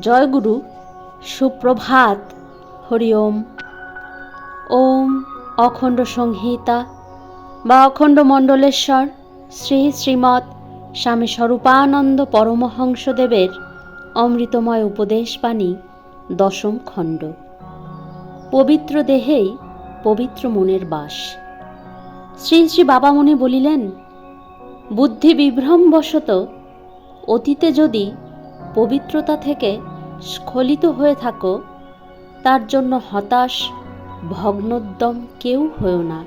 জয়গুরু, সুপ্রভাত। হরি ওম। ওম অখণ্ড সংহিতা বা অখণ্ড মণ্ডলেশ্বর শ্রী শ্রীমৎ স্বামী স্বরূপানন্দ পরমহংসদেবের অমৃতময় উপদেশ বাণী দশম খণ্ড। পবিত্র দেহেই পবিত্র মনের বাস। শ্রী শ্রী বাবামণি বলিলেন বুদ্ধি বিভ্রমবশত অতীতে যদি পবিত্রতা থেকে স্খলিত হয়ে থাকো, তার জন্য হতাশ, ভগ্নোদ্যম কেউ হয়েও না।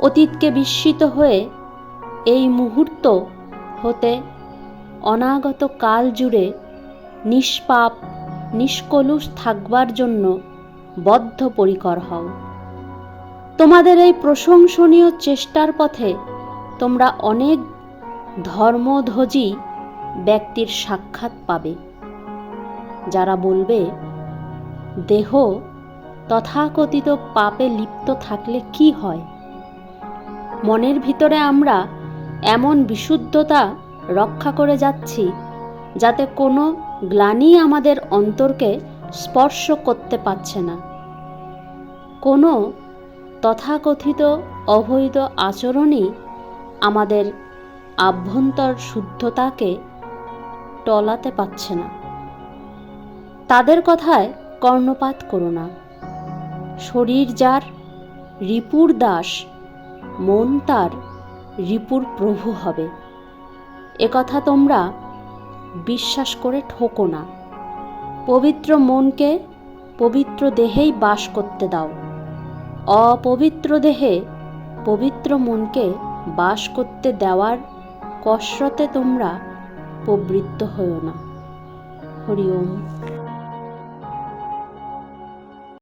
অতীতকে বিস্মিত হয়ে এই মুহূর্ত হতে অনাগত কাল জুড়ে নিষ্পাপ, নিষ্কলুষ থাকবার জন্য বদ্ধপরিকর হও। তোমাদের এই প্রশংসনীয় চেষ্টার পথে তোমরা অনেক ধর্মধ্বজী ব্যক্তির সাক্ষাৎ পাবে। যারা বলবে, দেহ তথাকথিত পাপে লিপ্ত থাকলে কি হয়? মনের ভিতরে আমরা এমন বিশুদ্ধতা রক্ষা করে যাচ্ছি, যাতে কোনো গ্লানি আমাদের অন্তরকে স্পর্শ করতে পারছে না। কোনো তথাকথিত অবৈধ আচরণই আমাদের আভ্যন্তর শুদ্ধতাকে টলাতে পারছে না। তাদের কথায় কর্ণপাত করো না। শরীর যার, রিপুর দাস, মন তার, রিপুর প্রভু হবে। একথা তোমরা বিশ্বাস করে ঠোকো না। পবিত্র মনকে পবিত্র দেহেই বাস করতে দাও। অপবিত্র দেহে পবিত্র মনকে বাস করতে দেওয়ার কসরতে তোমরা প্রবৃত্ত হও না। হরি ওম।